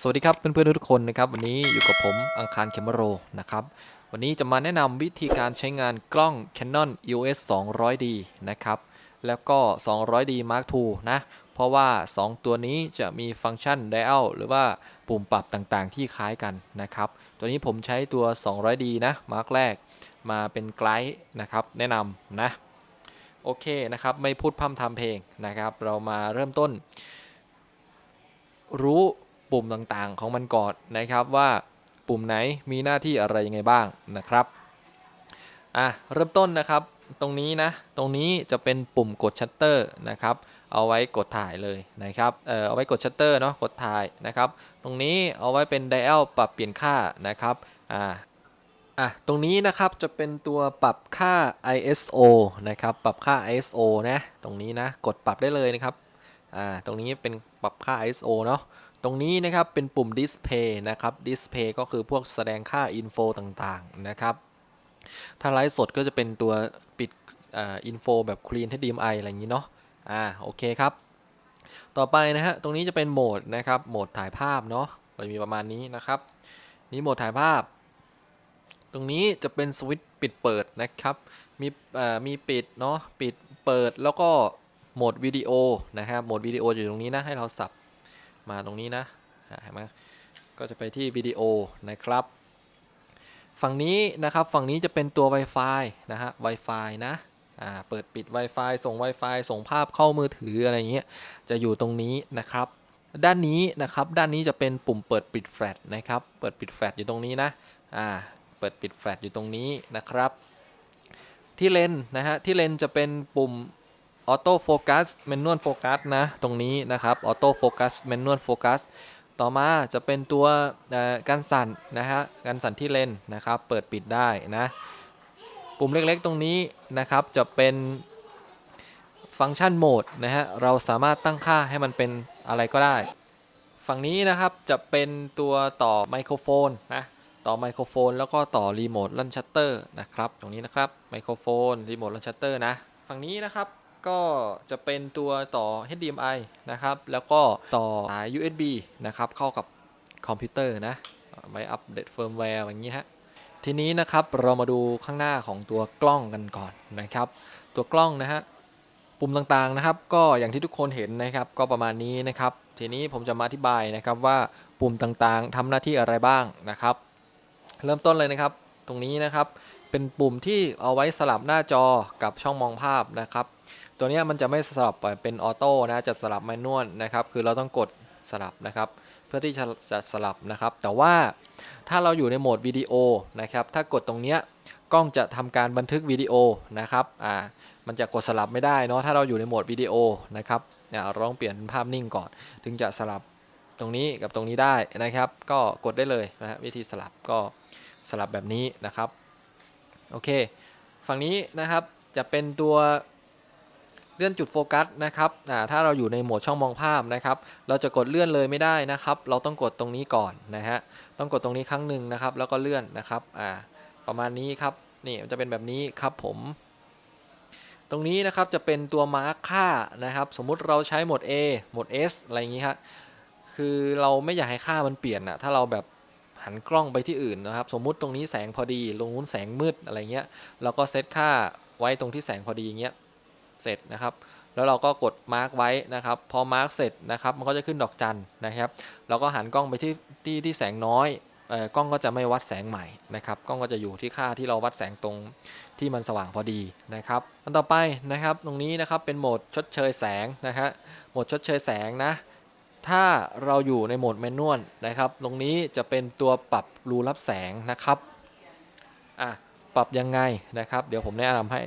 สวัสดีครับเพื่อนๆทุกคนนะครับวันนี้อยู่กับผมอังคารเคมโรนะครับวันนี้จะมาแนะนำวิธีการใช้งานกล้อง Canon EOS 200D นะครับแล้วก็ 200D Mark II นะเพราะว่า 2 ตัวนี้จะมีฟังก์ชัน dial หรือว่าปุ่มปรับต่างๆ ที่คล้ายกันนะครับตัวนี้ผมใช้ตัว 200D นะมาร์กแรกมาเป็นไกด์นะครับแนะนำนะโอเคนะครับไม่พูดพร่ำทำเพลงนะครับเรามาเริ่มต้น รู้ ปุ่มต่างๆ ของมันก่อนนะครับว่าปุ่มไหนมีหน้าที่อะไรยังไงบ้างนะครับอะเริ่มต้นนะครับตรงนี้นะตรงนี้จะเป็นปุ่มกดชัตเตอร์นะครับเอาไว้กดถ่ายเลยนะครับเอ่อเอาไว้กดชัตเตอร์เนาะกดถ่ายนะครับตรงนี้เอาไว้เป็นได a l ปรับเปลี่ยนค่านะครับอ่าอะตรงนี้นะครับจะเป็นตัวปรับค่า ISO นะครับปรับค่า ISO นะตรงนี้นะกดปรับได้เลยนะครับอ่าตรงนี้เป็นปรับค่า ISO เนาะ ตรงนี้นะครับเป็นปุ่ม Display นะครับ Display ก็คือพวกแสดงค่า Info ต่างๆนะครับถ้าไลฟ์สดก็จะเป็นตัวปิดอินโฟแบบ Clean HDMI อะไรอย่างนี้เนาะอ่าโอเคครับ ต่อไปนะฮะตรงนี้จะเป็นโหมดนะครับโหมดถ่ายภาพเนาะก็จะมีประมาณนี้นะครับ นี่โหมดถ่ายภาพ ตรงนี้จะเป็นสวิตช์ปิดเปิดนะครับมีมีปิดเนาะปิดเปิดแล้วก็โหมดวิดีโอนะครับโหมดวิดีโออยู่ตรงนี้นะให้เราสับ มาตรงนี้นะเห็นไหมก็จะไปที่วิดีโอนะครับ ฝั่งนี้นะครับฝั่งนี้จะเป็นตัว Wi-Fi นะฮะ Wi-Fi นะอ่าเปิดปิด Wi-Fi ส่ง Wi-Fi ส่งภาพเข้ามือถืออะไรเงี้ยจะอยู่ตรงนี้นะครับ ด้านนี้นะครับด้านนี้จะเป็นปุ่มเปิดปิดแฟลชนะครับเปิดปิดแฟลชอยู่ตรงนี้นะอ่าเปิดปิดแฟลชอยู่ตรงนี้นะครับ ที่เลนนะฮะที่เลนจะเป็นปุ่ม ออโต้โฟกัสแมนนวลโฟกัสนะตรงนี้นะครับออโต้โฟกัสแมนนวลโฟกัสต่อมาจะเป็นตัวการสั่นนะฮะการสั่นที่เลนนะครับ เปิดปิดได้นะปุ่มเล็กๆตรงนี้นะครับจะเป็นฟังก์ชันโหมดนะฮะเราสามารถตั้งค่าให้มันเป็นอะไรก็ได้ ฝั่งนี้นะครับจะเป็นตัวต่อไมโครโฟนนะต่อไมโครโฟนแล้วก็ต่อรีโมทลันชัตเตอร์นะครับตรงนี้นะครับไมโครโฟนรีโมทลันชัตเตอร์นะฝั่งนี้นะครับ ก็จะเป็นตัวต่อ HDMI นะครับ แล้วก็ต่อสาย USB นะครับ เข้ากับคอมพิวเตอร์นะไว้อัปเดตเฟิร์มแวร์อย่างนี้ฮะทีนี้นะครับเรามาดูข้างหน้าของตัวกล้องกันก่อนนะครับ ตัวกล้องนะฮะปุ่มต่างๆนะครับ ก็อย่างที่ทุกคนเห็นนะครับ ก็ประมาณนี้นะครับ ทีนี้ผมจะมาอธิบายนะครับว่าปุ่มต่างๆทำหน้าที่อะไรบ้างนะครับ เริ่มต้นเลยนะครับ ตรงนี้นะครับเป็นปุ่มที่เอาไว้สลับหน้าจอกับช่องมองภาพนะครับ ตัวนี้มันจะไม่สลับเป็นออโต้นะจะสลับแมนนวลนะครับ คือเราต้องกดสลับนะครับ เพื่อที่จะสลับนะครับ แต่ว่าถ้าเราอยู่ในโหมดวิดีโอนะครับ ถ้ากดตรงนี้กล้องจะทำการบันทึกวิดีโอนะครับอ่ามันจะกดสลับไม่ได้เนาะถ้าเราอยู่ในโหมดวิดีโอนะครับเนี่ยเราต้องเปลี่ยนภาพนิ่งก่อน ถึงจะสลับตรงนี้กับตรงนี้ได้นะครับ ก็กดได้เลยนะฮะวิธีสลับก็สลับแบบนี้นะครับโอเค ฝั่งนี้นะครับจะเป็นตัว เลื่อนจุดโฟกัสนะครับถ้าเราอยู่ในโหมดช่องมองภาพนะครับ เราจะกดเลื่อนเลยไม่ได้นะครับ เราต้องกดตรงนี้ก่อนนะฮะ ต้องกดตรงนี้ครั้งหนึ่งนะครับ แล้วก็เลื่อนนะครับประมาณนี้ครับ นี่จะเป็นแบบนี้ครับผม ตรงนี้นะครับจะเป็นตัวมาร์คค่านะครับ สมมุติเราใช้โหมด A โหมด S อะไรอย่างนี้ครับคือเราไม่อยากให้ค่ามันเปลี่ยนอะถ้าเราแบบหันกล้องไปที่อื่นนะครับ สมมุติตรงนี้แสงพอดี ตรงนู้นแสงมืดอะไรเงี้ย เราก็เซตค่าไว้ตรงที่แสงพอดีอย่างเงี้ย เสร็จนะครับ แล้วเราก็กดมาร์กไว้นะครับ พอมาร์กเสร็จนะครับ มันก็จะขึ้นดอกจันนะครับ เราก็หันกล้องไปที่ที่ที่แสงน้อยกล้องก็จะไม่วัดแสงใหม่นะครับ กล้องก็จะอยู่ที่ค่าที่เราวัดแสงตรงที่มันสว่างพอดีนะครับ อันต่อไปนะครับ ตรงนี้นะครับเป็นโหมดชดเชยแสงนะฮะ โหมดชดเชยแสงนะ ถ้าเราอยู่ในโหมดแมนนวลนะครับ ตรงนี้จะเป็นตัวปรับรูรับแสงนะครับ อะ ปรับยังไงนะครับ เดี๋ยวผมแนะนำให้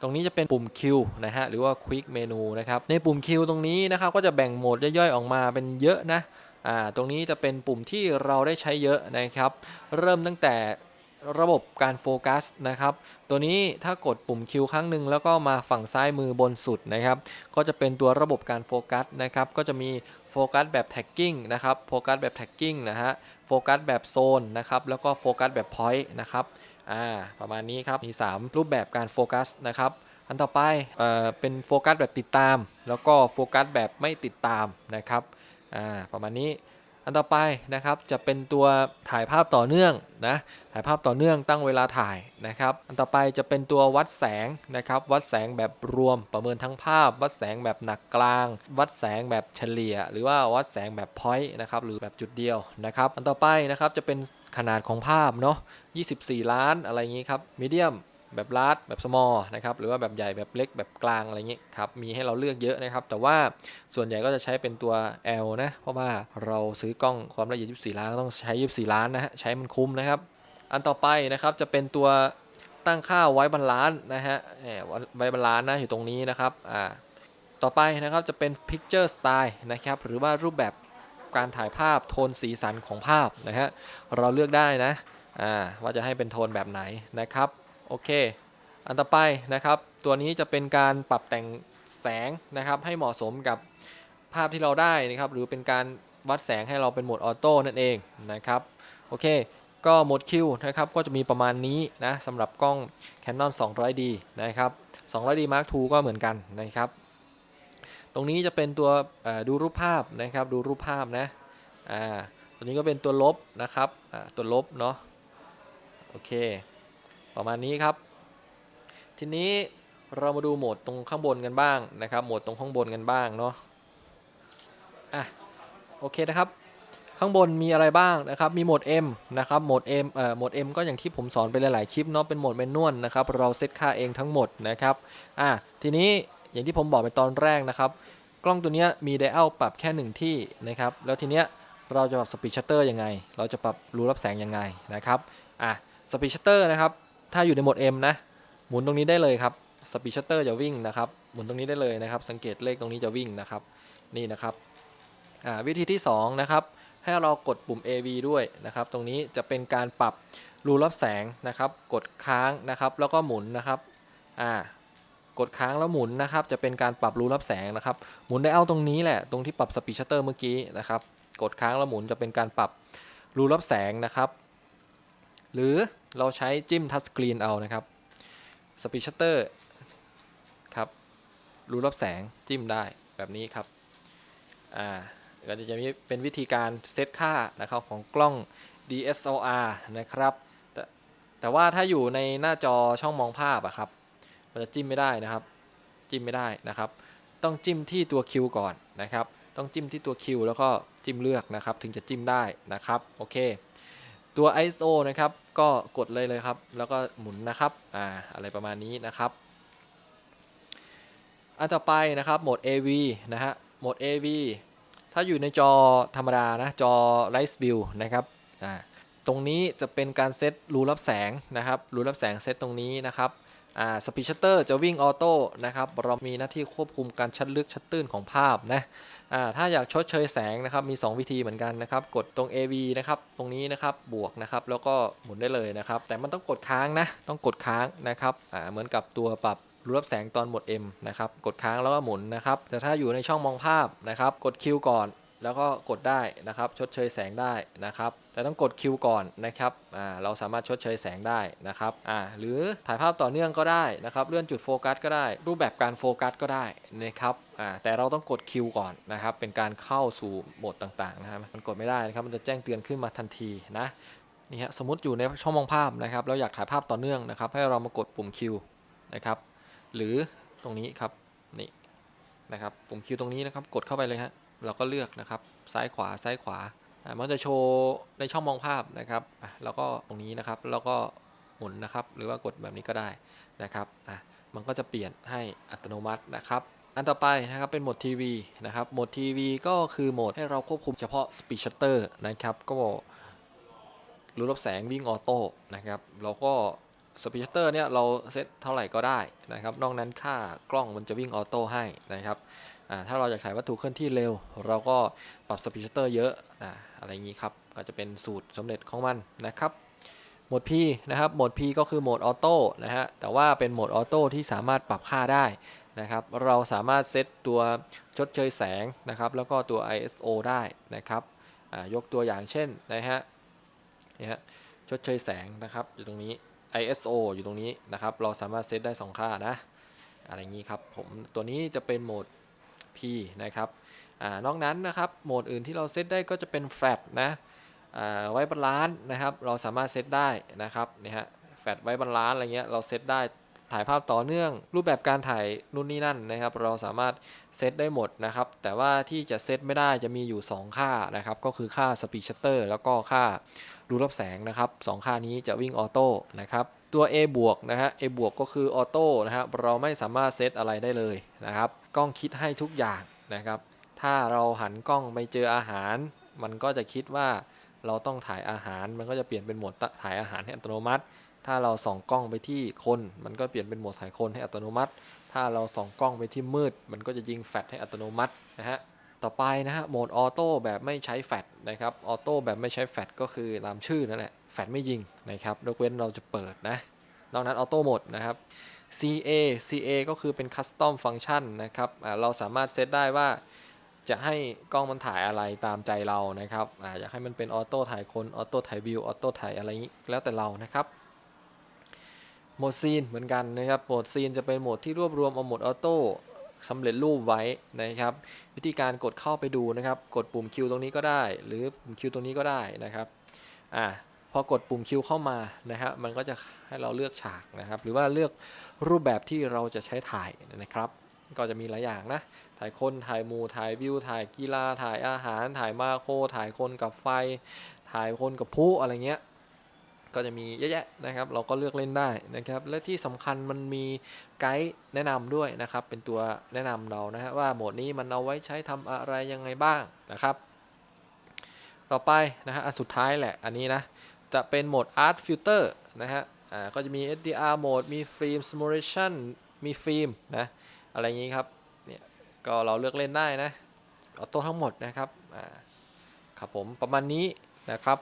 ตรงนี้จะเป็นปุ่ม Q นะฮะหรือว่า Quick Menu นะครับในปุ่ม Q ตรงนี้นะครับก็จะแบ่งโหมดย่อยๆออกมาเป็นเยอะนะอ่าตรงนี้จะเป็นปุ่มที่เราได้ใช้เยอะนะครับ เริ่มตั้งแต่ระบบการโฟกัสนะครับ ตัวนี้ถ้ากดปุ่ม Q ครั้งหนึ่งแล้วก็มาฝั่งซ้ายมือบนสุดนะครับ ก็จะเป็นตัวระบบการโฟกัสนะครับ ก็จะมีโฟกัสแบบแท็กกิ้งนะครับ โฟกัสแบบแท็กกิ้งนะฮะ โฟกัสแบบโซนนะครับแล้วก็โฟกัสแบบพอยต์นะครับอ่าประมาณนี้ครับมี 3 รูปแบบการโฟกัสนะครับอันต่อไปเอ่อเป็นโฟกัสแบบติดตาม แล้วก็โฟกัสแบบไม่ติดตามนะครับอ่าประมาณนี้ อันต่อไปนะครับจะเป็นตัวถ่ายภาพต่อเนื่องนะถ่ายภาพต่อเนื่องตั้งเวลาถ่ายนะครับ อันต่อไปจะเป็นตัววัดแสงนะครับวัดแสงแบบรวมประเมินทั้งภาพ วัดแสงแบบหนักกลาง วัดแสงแบบเฉลี่ย หรือว่าวัดแสงแบบพอยต์นะครับหรือแบบจุดเดียวนะครับ อันต่อไปนะครับจะเป็นขนาดของภาพเนาะ24 ล้านอะไรอย่างนี้ครับมีเดียม แบบลาร์จแบบ small นะครับหรือว่าแบบใหญ่แบบเล็กแบบกลางอะไรอย่างนี้ครับมีให้เราเลือกเยอะนะครับ แต่ว่าส่วนใหญ่ก็จะใช้เป็นตัว L นะเพราะว่าเราซื้อกล้องความละเอียด 24 ล้านต้องใช้ 24 ล้านนะฮะใช้มันคุ้มนะครับ อันต่อไปนะครับจะเป็นตัวตั้งค่าไว้บรรลานนะฮะแหมไว้บรรลานนะอยู่ตรงนี้นะครับอ่าต่อไปนะครับจะเป็น picture style นะครับหรือว่ารูปแบบการถ่ายภาพโทนสีสันของภาพนะฮะเราเลือกได้นะอ่าว่าจะให้เป็นโทนแบบไหนนะครับ โอเค อันต่อไปนะครับ ตัวนี้จะเป็นการปรับแต่งแสงนะครับ ให้เหมาะสมกับภาพที่เราได้นะครับ หรือเป็นการวัดแสงให้เราเป็นโหมดออโต้นั่นเองนะครับ โอเค ก็โหมดคิวนะครับ ก็จะมีประมาณนี้นะสำหรับกล้อง Canon 200D นะครับ 200D Mark II ก็เหมือนกันนะครับ ตรงนี้จะเป็นตัวดูรูปภาพนะครับ ดูรูปภาพนะ อ่า ตัวนี้ก็เป็นตัวลบนะครับ อ่า ตัวลบเนาะ โอเค ประมาณนี้ครับ ทีนี้เรามาดูโหมดตรงข้างบนกันบ้างนะครับโหมดตรงข้างบนกันบ้างเนาะอะโอเคนะครับ ข้างบนมีอะไรบ้างนะครับมีโหมด M นะครับโหมด M เอ่อโหมด M ก็อย่างที่ผมสอนไปหลายๆคลิปเนาะเป็นโหมดแมนนวลนะครับเราเซตค่าเองทั้งหมดนะครับอะทีนี้อย่างที่ผมบอกไปตอนแรกนะครับกล้องตัวเนี้ยมีไดอัลปรับแค่หนึ่งที่นะครับแล้วทีเนี้ยเราจะปรับสปีดชัตเตอร์ยังไง เราจะปรับรูรับแสงยังไงนะครับอะสปีดชัตเตอร์นะครับ ถ้าอยู่ในโหมด M นะ หมุนตรงนี้ได้เลยครับสปีชัตเตอร์จะวิ่งนะครับ หมุนตรงนี้ได้เลยนะครับ สังเกตเลขตรงนี้จะวิ่งนะครับ นี่นะครับวิธีที่ 2 นะครับ ให้เรากดปุ่ม AV ด้วยนะครับ ตรงนี้จะเป็นการปรับรูรับแสงนะครับ กดค้างนะครับ แล้วก็หมุนนะครับอ่ากดค้างแล้วหมุนนะครับ จะเป็นการปรับรูรับแสงนะครับ หมุนได้เอาตรงนี้แหละ ตรงที่ปรับสปีชัตเตอร์เมื่อกี้นะครับ กดค้างแล้วหมุนจะเป็นการปรับรูรับแสงนะครับ หรือ เราใช้จิ้มทัชสกรีนเอานะครับสปีชัตเตอร์ครับรูรับแสงจิ้มได้แบบนี้ครับอ่าก็จะมีเป็นวิธีการเซตค่านะครับของกล้อง DSLR นะครับแต่แต่ว่าถ้าอยู่ในหน้าจอช่องมองภาพอะครับมันจะจิ้มไม่ได้นะครับ จิ้มไม่ได้นะครับ ต้องจิ้มที่ตัว Q ก่อนนะครับ ต้องจิ้มที่ตัว Q แล้วก็จิ้มเลือกนะครับ ถึงจะจิ้มได้นะครับ โอเค ตัว ISO นะครับ ก็กดเลยเลยครับ แล้วก็หมุนนะครับอ่าอะไรประมาณนี้นะครับ อันต่อไปนะครับโหมด AV นะฮะโหมด AV ถ้าอยู่ในจอธรรมดานะ จอ Light View นะครับอ่าตรงนี้จะเป็นการเซตรูรับแสงนะครับรูรับแสงเซตตรงนี้นะครับอ่าสปีชัตเตอร์จะวิ่งออโต้นะครับเรามีหน้าที่ควบคุมการชัดลึกชัดตื้นของภาพนะ ถ้าอยากชดเชยแสงนะครับมี 2 วิธีเหมือนกันนะครับ กดตรง AV นะครับตรงนี้นะครับบวกนะครับแล้วก็หมุนได้เลยนะครับ แต่มันต้องกดค้างนะต้องกดค้างนะครับอ่าเหมือนกับตัวปรับรูรับแสงตอนหมด M นะครับ กดค้างแล้วก็หมุนนะครับ แต่ถ้าอยู่ในช่องมองภาพนะครับ กด Q ก่อน แล้วก็กดได้นะครับชดเชยแสงได้นะครับแต่ต้องกด Q ก่อนนะครับอ่าเราสามารถชดเชยแสงได้นะครับอ่าหรือถ่ายภาพต่อเนื่องก็ได้นะครับเลื่อนจุดโฟกัสก็ได้ รูปแบบการโฟกัสก็ได้นะครับอ่าแต่เราต้องกด Q ก่อนนะครับเป็นการเข้าสู่โหมดต่างๆนะครับมันกดไม่ได้นะครับมันจะแจ้งเตือนขึ้นมาทันทีนะนี่ฮะสมมติอยู่ในช่องมองภาพนะครับเราอยากถ่ายภาพต่อเนื่องนะครับให้เรามากดปุ่ม Q นะครับหรือตรงนี้ครับนี่นะครับปุ่ม Q ตรงนี้นะครับกดเข้าไปเลยฮะ เราก็เลือกนะครับซ้ายขวาซ้ายขวามันจะโชว์ในช่องมองภาพนะครับแล้วก็ตรงนี้นะครับแล้วก็หมุนนะครับ หรือว่ากดแบบนี้ก็ได้นะครับอะมันก็จะเปลี่ยนให้อัตโนมัตินะครับอันต่อไปนะครับเป็นโหมดทีวีนะครับโหมดทีวีก็คือโหมดให้เราควบคุมเฉพาะ Speed Shutter นะครับก็รู้รับแสงวิ่งออโต้นะครับเราก็ Speed Shutter เนี่ยเราเซตเท่าไหร่ก็ได้นะครับ นอกนั้นค่ากล้องมันจะวิ่งออโต้ให้นะครับ ถ้าเราอยากถ่ายวัตถุเคลื่อนที่เร็ว เราก็ปรับสปีดชัตเตอร์เยอะอ่าอะไรอย่างนี้ครับ ก็จะเป็นสูตรสำเร็จของมันนะครับโหมด P นะครับ โหมด P ก็คือโหมดออโต้นะฮะ แต่ว่าเป็นโหมดออโต้ที่สามารถปรับค่าได้นะครับ เราสามารถเซตตัวชดเชยแสงนะครับ แล้วก็ตัว ISO ได้นะครับยกตัวอย่างเช่นนะฮะนี่ฮะชดเชยแสงนะครับ อยู่ตรงนี้ ISO อยู่ตรงนี้นะครับ เราสามารถเซตได้ 2 ค่านะ อะไรอย่างนี้ครับ ผม ตัวนี้จะเป็นโหมด P นะครับอ่านอกนั้นนะครับโหมดอื่นที่เราเซตได้ก็จะเป็นแฟลชนะไว้บาลานซ์นะครับ เราสามารถเซตได้นะครับนี่ฮะแฟลชไว้บาลานซ์อะไรเงี้ยเราเซตได้ถ่ายภาพต่อเนื่อง รูปแบบการถ่ายนู่นนี่นั่นนะครับ เราสามารถเซตได้หมดนะครับ แต่ว่าที่จะเซตไม่ได้จะมีอยู่ 2 ค่านะครับ ก็คือค่า Speed Shutter แล้วก็ค่ารูรับแสงนะครับสองค่านี้จะวิ่งออโต้นะครับ ตัว A บวกนะฮะ A บวกก็คือออโต้นะครับเราไม่สามารถเซตอะไรได้เลยนะครับ กล้องคิดให้ทุกอย่างนะครับ ถ้าเราหันกล้องไปเจออาหาร มันก็จะคิดว่าเราต้องถ่ายอาหาร มันก็จะเปลี่ยนเป็นโหมดถ่ายอาหารให้อัตโนมัติ ถ้าเราส่องกล้องไปที่คน มันก็เปลี่ยนเป็นโหมดถ่ายคนให้อัตโนมัติ ถ้าเราส่องกล้องไปที่มืด มันก็จะยิงแฟลชให้อัตโนมัตินะฮะ ต่อไปนะฮะโหมดออโต้แบบไม่ใช้แฟลชนะครับออโต้แบบไม่ใช้แฟลชก็คือตามชื่อนั่นแหละแฟลชไม่ยิงนะครับยกเว้นเราจะเปิดนะนอกนั้นออโต้โหมดนะครับ CA CA ก็คือเป็น Custom Function นะครับเราสามารถเซตได้ว่าจะให้กล้องมันถ่ายอะไรตามใจเรานะครับออยากให้มันเป็นออโต้ถ่ายคนออโต้ถ่ายวิวออโต้ถ่ายอะไรอย่างนี้แล้วแต่เรานะครับโหมดซีนเหมือนกันนะครับโหมดซีนจะเป็นโหมดที่รวบรวมเอาโหมดออโต้ สำเร็จรูปไว้นะครับ วิธีการกดเข้าไปดูนะครับ กดปุ่มคิวตรงนี้ก็ได้ หรือปุ่มคิวตรงนี้ก็ได้นะครับอ่าพอกดปุ่มคิวเข้ามานะฮะมันก็จะให้เราเลือกฉากนะครับ หรือว่าเลือกรูปแบบที่เราจะใช้ถ่ายนะครับ ก็จะมีหลายอย่างนะ ถ่ายคนถ่ายหมูถ่ายวิว ถ่ายกีฬา ถ่ายอาหาร ถ่ายมาโครถ่ายคนกับไฟ ถ่ายคนกับผู้อะไรเงี้ย ก็จะมีเยอะแยะนะครับ เราก็เลือกเล่นได้นะครับ และที่สำคัญมันมีไกด์แนะนำด้วยนะครับ เป็นตัวแนะนำเรานะฮะว่าโหมดนี้มันเอาไว้ใช้ทำอะไรยังไงบ้างนะครับ ต่อไปนะฮะอันสุดท้ายแหละอันนี้นะจะเป็นโหมด Art Filter นะฮะอ่าก็จะมี SDR โหมดมีฟิล์ม Simulation มีฟิล์มนะอะไรอย่างนี้ครับเนี่ยก็เราเลือกเล่นได้นะออโต้ทั้งหมดนะครับอ่าครับผมประมาณนี้นะครับ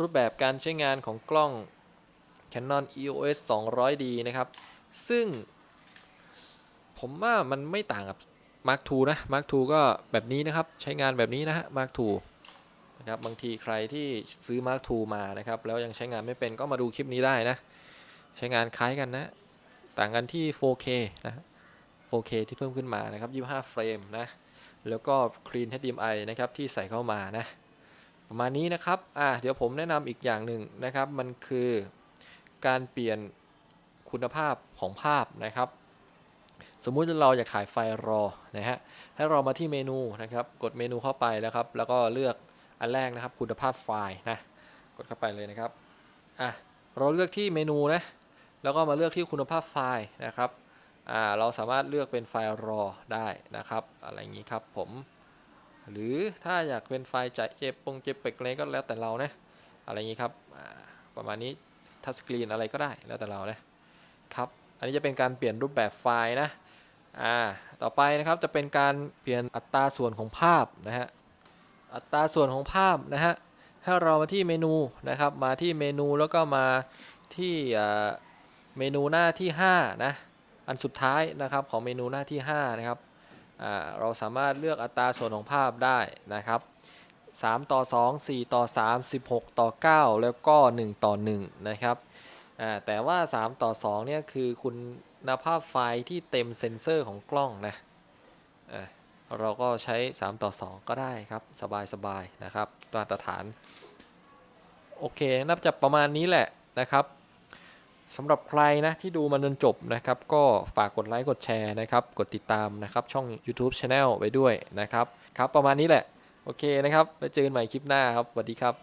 รูปแบบการใช้งานของกล้อง Canon EOS 200D นะครับ ซึ่ง ผมว่ามันไม่ต่างกับ Mark II นะ Mark II ก็แบบนี้นะครับ ใช้งานแบบนี้นะฮะ Mark II นะครับ บางทีใครที่ซื้อ Mark II มานะครับ แล้วยังใช้งานไม่เป็นก็มาดูคลิปนี้ได้นะ ใช้งานคล้ายกันนะ ต่างกันที่ 4K นะ 4K ที่เพิ่มขึ้นมานะครับ 25 เฟรมนะ แล้วก็ Clean HDMI นะครับ ที่ใส่เข้ามานะ ประมาณนี้นะครับ อะเดี๋ยวผมแนะนำอีกอย่างหนึ่งนะครับ มันคือการเปลี่ยนคุณภาพของภาพนะครับ สมมุติเราอยากถ่ายไฟล์รอนะฮะ ให้เรามาที่เมนูนะครับ กดเมนูเข้าไปแล้วครับ แล้วก็เลือกอันแรกนะครับ คุณภาพไฟล์นะ กดเข้าไปเลยนะครับ อะ เราเลือกที่เมนูนะ แล้วก็มาเลือกที่คุณภาพไฟล์นะครับ อ่า เราสามารถเลือกเป็นไฟล์รอได้นะครับ อะไรอย่างนี้ครับผม หรือถ้าอยากเป็นไฟล์จเจ็บปงเจ็บเป็กอะไรก็แล้วแต่เรานะอะไรอย่างนี้ครับประมาณนี้ทัชสกรีนอะไรก็ได้แล้วแต่เรานะครับอันนี้จะเป็นการเปลี่ยนรูปแบบไฟล์นะอ่าต่อไปนะครับจะเป็นการเปลี่ยนอัตราส่วนของภาพนะฮะอัตราส่วนของภาพนะฮะให้เรามาที่เมนูนะครับมาที่เมนูแล้วก็มาที่เมนูหน้าที่5นะอันสุดท้ายนะครับของเมนูหน้าที่5นะครับ เราสามารถเลือกอัตราส่วนของภาพได้นะครับ 3 ต่อ 2 4 ต่อ 3 16 ต่อ 9 แล้วก็ 1 ต่อ 1 นะครับแต่ว่า 3 ต่อ 2 เนี่ยคือคุณภาพไฟล์ที่เต็มเซ็นเซอร์ของกล้องนะเราก็ใช้ 3 ต่อ 2 ก็ได้ครับ สบาย ๆ นะครับ มาตรฐาน โอเค นับจากประมาณนี้แหละนะครับ สำหรับใครนะที่ดูมันจนจบนะครับ ก็ฝากกดไลค์กดแชร์นะครับ กดติดตามนะครับช่อง YouTube Channel ไว้ด้วยนะครับ ครับประมาณนี้แหละ โอเคนะครับไว้เจอกันใหม่คลิปหน้าครับสวัสดีครับ